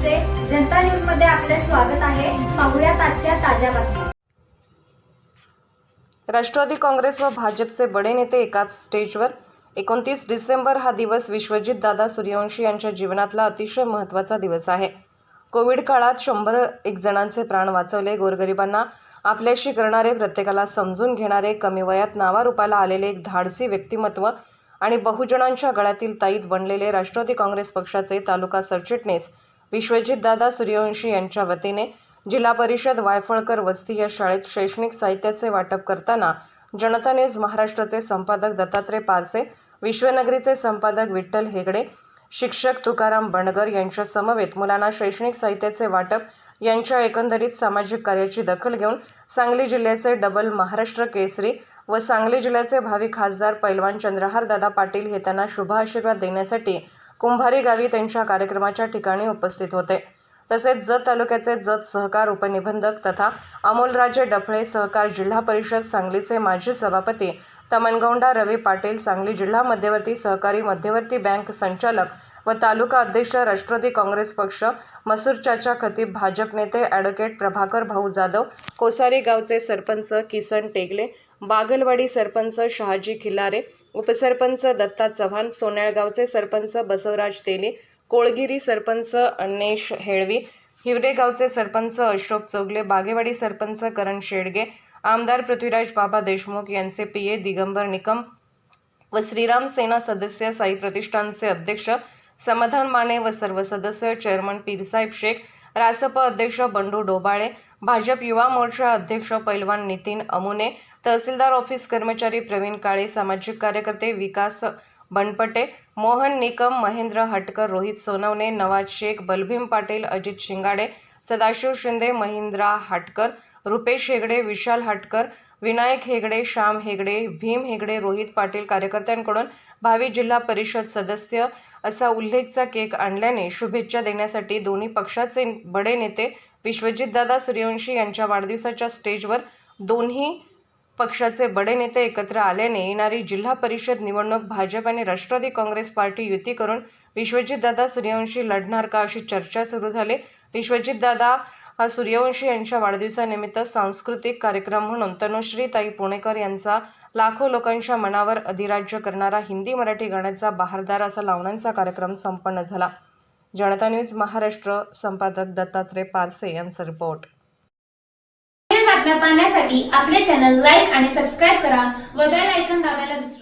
जनता न्यूजमध्ये आपले स्वागत आहे. पाहुयात आजच्या ताज्या बातम्या. राष्ट्रवादी काँग्रेस व भाजपचे बडे नेते एकाच स्टेजवर. एकोणतीस डिसेंबर हा दिवस विश्वजित दादा सूर्यवंशी यांच्या जीवनातला अतिशय महत्त्वाचा दिवस आहे. कोविड काळात शंभर एक जणांचे प्राण वाचवले गोरगरिबांना. आपल्याशी करणारे प्रत्येकाला समजून घेणारे कमी वयात नावारूपाला आलेले एक धाडसी व्यक्तिमत्व आणि बहुजनांच्या गळ्यातील ताईत बनलेले राष्ट्रवादी काँग्रेस पक्षाचे तालुका सरचिटणीस विश्वजितदादा सूर्यवंशी यांच्या वतीने जिल्हा परिषद वायफळकर वस्ती या शाळेत शैक्षणिक साहित्याचे वाटप करताना जनता न्यूज महाराष्ट्राचे संपादक दत्तात्रय पारसे विश्वनगरीचे संपादक विठ्ठल हेगडे शिक्षक तुकाराम बणगर यांच्या समवेत मुलांना शैक्षणिक साहित्याचे वाटप यांच्या एकंदरीत सामाजिक कार्याची दखल घेऊन सांगली जिल्ह्याचे डबल महाराष्ट्र केसरी व सांगली जिल्ह्याचे भावी खासदार पैलवान चंद्रहार दादा पाटील हे त्यांना शुभ आशीर्वाद देण्यासाठी कुंभारी गावी त्यांच्या कार्यक्रमाच्या ठिकाणी उपस्थित होते. तसेच जत तालुक्याचे जत सहकार उपनिबंधक तथा अमोलराजे डफळे सहकार जिल्हा परिषद सांगलीचे माजी सभापती तमनगौंडा रवी पाटील सांगली जिल्हा मध्यवर्ती सहकारी मध्यवर्ती बँक संचालक व तालुका अध्यक्ष राष्ट्रवादी काँग्रेस पक्ष मसूर खतीब भाजप नेते ॲडव्होकेट प्रभाकर भाऊ जाधव कोसारी गावचे सरपंच किसन टेगले बागलवाडी सरपंच शहाजी खिलारे उपसरपंच दत्ता चव्हाण सोन्याळगावचे सरपंच बसवराज तेली कोळगिरी सरपंच अन्नेश हेळवी हिवरेगावचे सरपंच अशोक चौगले बागेवाडी सरपंच करण शेडगे आमदार पृथ्वीराज बाबा देशमुख यांचे पी ए दिगंबर निकम व श्रीराम सेना सदस्य साई प्रतिष्ठानचे अध्यक्ष समाधान माने व सर्व सदस्य चेअरमन पीरसाहेब शेख रासप अध्यक्ष बंडू डोबाळे भाजप युवा मोर्चा अध्यक्ष पैलवान नितीन अमुने तहसीलदार ऑफिस कर्मचारी प्रवीण काळे सामाजिक कार्यकर्ते विकास बनपटे मोहन निकम महेंद्र हटकर रोहित सोनवणे नवाज शेख बलभीम पाटील अजित शिंगाडे सदाशिव शिंदे महिंद्रा हाटकर रुपेश हेगडे विशाल हाटकर विनायक हेगडे श्याम हेगडे भीम हेगडे रोहित पाटील कार्यकर्त्यांकडून भावी जिल्हा परिषद सदस्य असा उल्लेखचा केक आणल्याने शुभेच्छा देण्यासाठी दोन्ही पक्षाचे बडे नेते विश्वजितदादा सूर्यवंशी यांच्या वाढदिवसाच्या स्टेजवर दोन्ही पक्षाचे बडे नेते एकत्र आल्याने येणारी जिल्हा परिषद निवडणूक भाजप आणि राष्ट्रवादी काँग्रेस पार्टी युती करून विश्वजितदादा सूर्यवंशी लढणार का अशी चर्चा सुरू झाली. विश्वजितदादा हा सूर्यवंशी यांच्या वाढदिवसानिमित्त सांस्कृतिक कार्यक्रम म्हणून तनुश्री ताई पुणेकर यांचा लाखो लोकांच्या मनावर अधिराज्य करणारा हिंदी मराठी गाण्याचा बहारदार असा लावण्यांचा कार्यक्रम संपन्न झाला. जनता न्यूज महाराष्ट्र संपादक दत्तात्रय पारसे यांचा रिपोर्ट बातम्या पाहण्यासाठी आपले चॅनल लाईक आणि सबस्क्राईब करा व बेल आयकन दाबायला विसरू